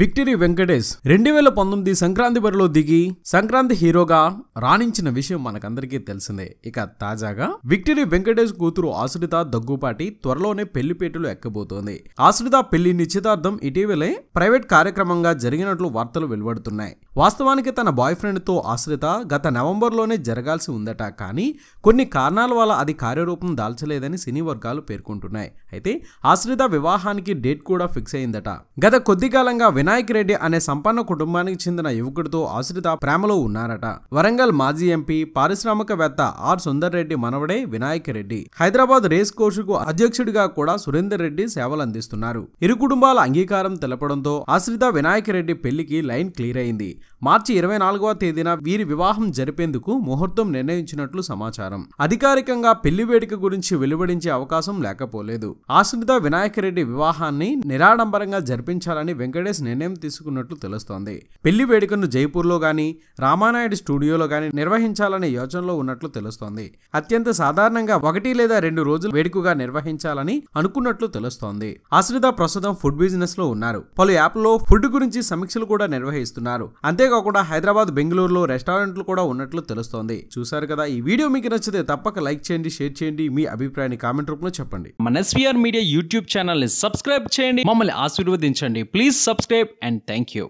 Victory Venkatesh రెండు వేల పంతొమ్మిది సంక్రాంతి బరిలో దిగి సంక్రాంతి హీరోగా రాణించిన విషయం మనకందరికీ తెలిసిందే. ఇక తాజాగా విక్టరీ వెంకటేష్ కూతురు ఆశ్రిత దగ్గుపాటి త్వరలోనే పెళ్ళిపేటలు ఎక్కబోతోంది. ఆశ్రిత పెళ్ళి నిశ్చితార్థం ఇటీవలే ప్రైవేట్ కార్యక్రమంగా జరిగినట్లు వార్తలు వెలువడుతున్నాయి. వాస్తవానికి తన బాయ్ ఫ్రెండ్తో ఆశ్రిత గత నవంబర్లోనే జరగాల్సి ఉందట కానీ కొన్ని కారణాల వల్ల అది కార్యరూపం దాల్చలేదని సినీ వర్గాలు పేర్కొంటున్నాయి. అయితే ఆశ్రిత వివాహానికి డేట్ కూడా ఫిక్స్ అయిందట. గత కొద్ది కాలంగా వినాయక్ రెడ్డి అనే సంపన్న కుటుంబానికి చెందిన యువకుడితో ఆశ్రిత ప్రేమలో ఉన్నారట. వరంగల్ మాజీ ఎంపీ పారిశ్రామికవేత్త ఆర్ సుందర్ రెడ్డి మనవడే వినాయక్ రెడ్డి. హైదరాబాద్ రేస్ కోర్సుకు అధ్యక్షుడిగా కూడా సురేందర్ రెడ్డి సేవలు అందిస్తున్నారు. ఇరు కుటుంబాల అంగీకారం తెలపడంతో ఆశ్రిత వినాయక్ రెడ్డి పెళ్ళికి లైన్ క్లియర్ అయింది. మార్చి ఇరవై నాలుగవ తేదీన వీరి వివాహం జరిపేందుకు ముహూర్తం నిర్ణయించినట్లు సమాచారం. అధికారికంగా పెళ్ళి వేడుక గురించి వెలువడించే అవకాశం లేకపోలేదు. ఆశ్రిత వినాయక్ రెడ్డి వివాహాన్ని నిరాడంబరంగా జరిపించాలని వెంకటేష్ నిర్ణయం తీసుకున్నట్లు తెలుస్తోంది. పెళ్ళి వేడుకను జైపూర్లో గాని రామానాయుడు స్టూడియోలో గాని నిర్వహించాలనే యోచనలో ఉన్నట్లు తెలుస్తోంది. అత్యంత సాధారణంగా ఒకటి లేదా రెండు రోజులు వేడుకగా నిర్వహించాలని అనుకున్నట్లు తెలుస్తోంది. ఆశ్రిత ప్రస్తుతం ఫుడ్ బిజినెస్లో ఉన్నారు. పలు యాప్లో ఫుడ్ గురించి సమీక్షలు కూడా నిర్వహిస్తున్నారు. అంతేకాకుండా హైదరాబాద్ బెంగళూరులో రెస్టారెంట్లు కూడా ఉన్నట్లు తెలుస్తోంది. చూసారు కదా ఈ వీడియో మీకు నచ్చితే తప్పక లైక్ చేయండి షేర్ చేయండి. మీ అభిప్రాయాన్ని కామెంట్ రూపంలో చెప్పండి. మన ఎస్వీఆర్ మీడియా యూట్యూబ్ ఛానల్ని సబ్స్క్రైబ్ చేయండి. మమ్మల్ని ఆశీర్వదించండి. Please subscribe subscribe and thank you.